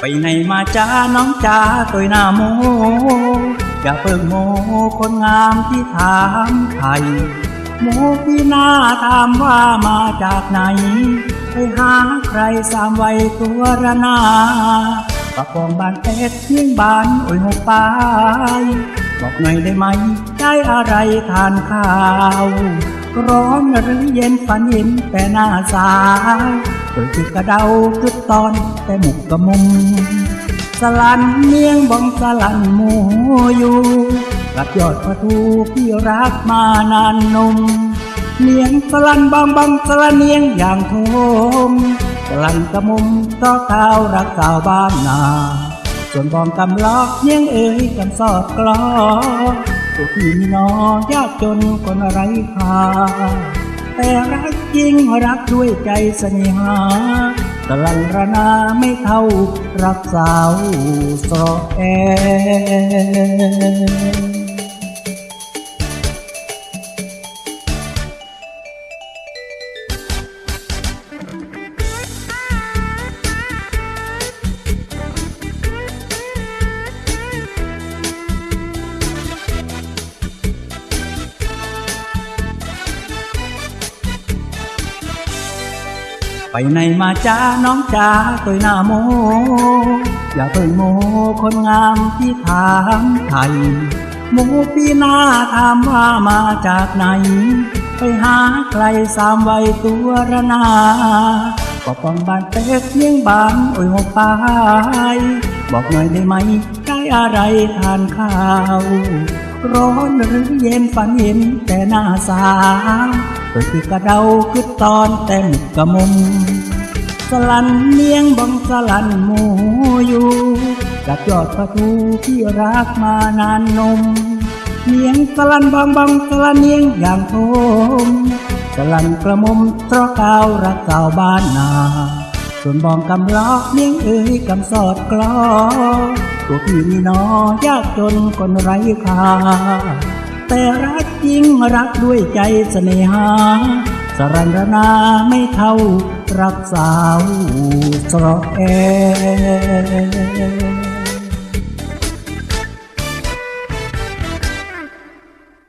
ไปไหนมาจ้าน้องจ้าตัวหน้าโมอย่าเพิ่งโมคนงามที่ถามไทยโมพี่หน้าถามว่ามาจากไหน ไปหาใครสามไว้ตัวระนาปะปองบานเป็ดยิ่งบานโอ้ยหกปายบอกหน่อยได้ไหม ได้อะไรทานข้าว ร้อนหรือเย็นฝันเห็นแต่หน้าสาว เปิดที่กระเดาคือตอนแต่หมุกกระมุมสลันเมียงบองสลันหมูอยู่กับยอดประตูพี่รักมานานนมเมียงสลันบองบองสลันเนียงอย่างโทมสลันกระมุมก็ข้ารักสาวบ้านนา ส่วนบองกำลอกเนียงเอ๋ยกำสอดกลอตัวพี่มีน้อยากจนคนไรค่า แต่รักจริงรักด้วยใจเสน่หาตลันระนาไม่เท่ารักสาวสรอแอ ไปไหนมาจ้าน้องจ้าตัวหน้าโม อย่าเพิ่งโมคนงามที่ถามไทยโมพี่หน้าถามว่ามาจากไหน ไปหาใครสามไว้ตัวระนาก็ป้องบานเป็ดเลี้ยงบานโอ้ยหกปายบอกหน่อยได้ไหมได้อะไรทานข้าว ร้อนหรือเย็นฝันเห็นแต่หน้าสาว เปิดที่กระเดาคือตอนแต่งกระมุมสลันเนียงบองสลันหมูอยู่กับยอดประตูที่รักมานานนมเนียงสลันบองบองสลันเนียงอย่างโทมสลันกระมุมตรอกาวรักเก่าบ้านนา ส่วนบองกำลอกเนียงเอ๋ยกำสอดกลอตัวพี่มีน้อยากจนคนไร้ค่า แต่รักยิ่งรักด้วยใจเสน่หา สรันรนาไม่เท่ารักสาวสรอแอ